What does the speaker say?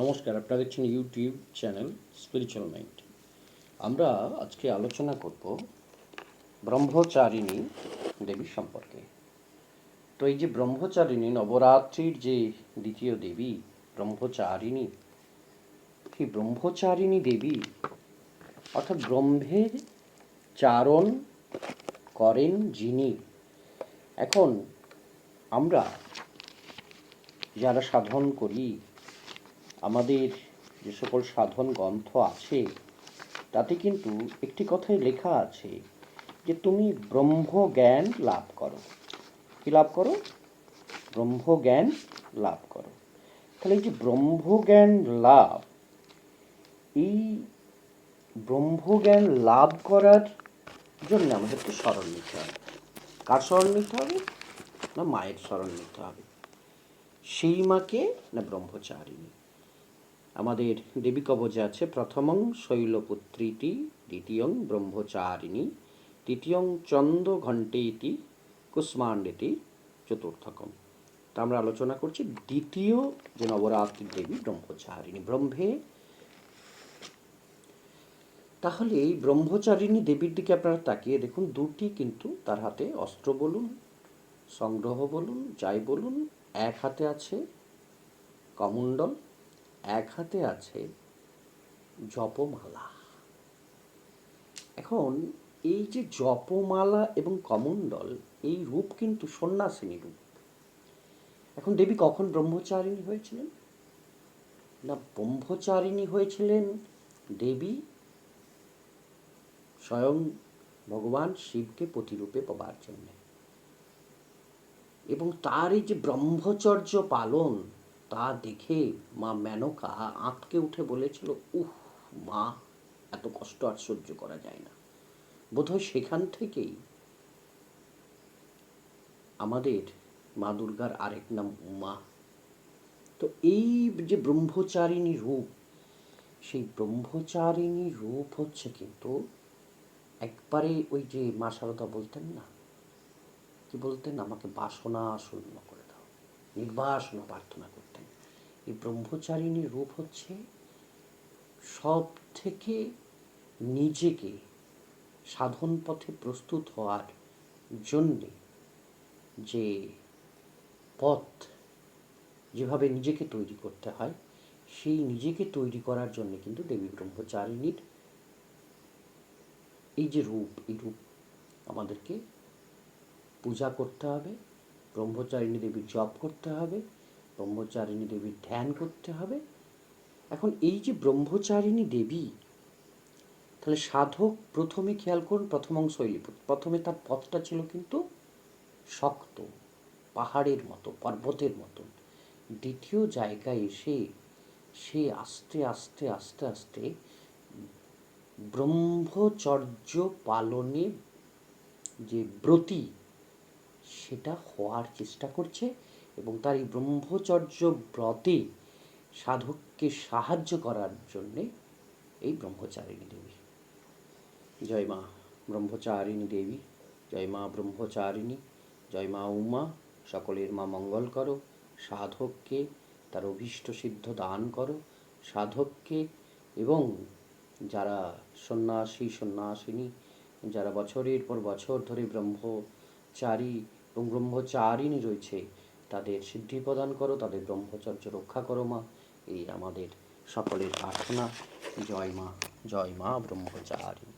নমস্কার আপনারা দেখছেন ইউটিউব চ্যানেল স্পিরিচুয়াল মাইন্ড আমরা আজকে আলোচনা করব ব্রহ্মচারিণী দেবী সম্পর্কে। তো এই যে ব্রহ্মচারিণী, নবরাত্রির যে দ্বিতীয় দেবী, ব্রহ্মচারিণী, সেই ব্রহ্মচারিণী দেবী অর্থাৎ ব্রহ্মের চারণ করেন যিনি, এখন আমরা যারা সাধন করি আমাদের যে সকল সাধন গ্রন্থ আছে, তাতে কিন্তু একটি কথাই লেখা আছে যে তুমি ব্রহ্ম জ্ঞান লাভ করো। কি লাভ করো? ব্রহ্ম জ্ঞান লাভ করো। তাহলে এই যে ব্রহ্মজ্ঞান লাভ, এই ব্রহ্মজ্ঞান লাভ করার জন্য আমাদেরকে স্মরণ নিতে হবে। কার স্মরণ নিতে হবে? না মায়ের স্মরণ নিতে হবে। সেই মাকে না ব্রহ্মচারিণী? আমাদের দেবী কবজে আছে, প্রথমং শৈলপুত্রীটি, দ্বিতীয়ং ব্রহ্মচারিণী, তৃতীয়ং চন্দ্র ঘণ্টেতি কুষ্মাণ্ডেতি, চতুর্থকম। তা আমরা আলোচনা করছি দ্বিতীয় যে নবরাত্রির দেবী ব্রহ্মচারিণী, ব্রহ্মে। তাহলে এই ব্রহ্মচারিণী দেবীর দিকে আপনারা তাকিয়ে দেখুন, দুটি কিন্তু তার হাতে অস্ত্র বলুন, সংগ্রহ বলুন, যাই বলুন, এক হাতে আছে কমণ্ডল এক হাতে আছে জপমালা। এখন এই যে জপমালা এবং কমণ্ডল, এই রূপ কিন্তু সন্ন্যাসিনী রূপ। এখন দেবী কখন ব্রহ্মচারিণী হয়েছিলেন? না ব্রহ্মচারিণী হয়েছিলেন দেবী স্বয়ং ভগবান শিবকে প্রতিরূপে পাবার জন্যে। এবং তার এই যে ব্রহ্মচর্য পালন তা দেখে মা মেনকা আঁতকে উঠে বলেছিল, উহ, মা, এত কষ্ট আর সহ্য করা যায় না। বোধহয় সেখান থেকেই আমাদের মা দুর্গার আরেক নাম উমা। তো এই যে ব্রহ্মচারিণী রূপ, সেই ব্রহ্মচারিণী রূপ হচ্ছে কিন্তু একবারে ওই যে মা সারদা বলতেন না, কি বলতেন? আমাকে বাসনা শূন্য করে দাও, নির্বাসনা প্রার্থনা এই ব্রহ্মচারিণী রূপ হচ্ছে সব থেকে নিজেকে সাধন পথে প্রস্তুত হওয়ার জন্যে যে পথ যেভাবে নিজেকে তৈরি করতে হয়, সেই নিজেকে তৈরি করার জন্য কিন্তু দেবী ব্রহ্মচারিণীর এই যে রূপ, এই রূপ আমাদেরকে পূজা করতে হবে, ব্রহ্মচারিণী দেবীর জপ করতে হবে ব্রহ্মচারিণী দেবীর ধ্যান করতে হবে। এখন এই যে ব্রহ্মচারিণী দেবী, তাহলে সাধক প্রথমে খেয়াল করুন প্রথম অংশ প্রথমে তার পথটা ছিল কিন্তু শক্ত, পাহাড়ের মতো, পর্বতের মতো। দ্বিতীয় জায়গায় এসে সে আস্তে আস্তে আস্তে আস্তে ব্রহ্মচর্য পালনে যে ব্রতী, সেটা হওয়ার চেষ্টা করছে। এবং তার এই ব্রহ্মচর্য ব্রতে সাধককে সাহায্য করার জন্যে এই ব্রহ্মচারিণী দেবী। জয় মা ব্রহ্মচারিণী দেবী, জয় মা ব্রহ্মচারিণী, জয় মা উমা, সকলের মা মঙ্গল করো, সাধককে তার অভীষ্ট সিদ্ধ দান করো, সাধককে এবং যারা সন্ন্যাসী, সন্ন্যাসিনী, যারা বছরের পর বছর ধরে ব্রহ্মচারী এবং ব্রহ্মচারিণী রয়েছে তাদের সিদ্ধি প্রদান করো, তাদের ব্রহ্মচর্য রক্ষা করো মা। এই আমাদের সকলের প্রার্থনা। জয় মা জয় মা ব্রহ্মচারিণী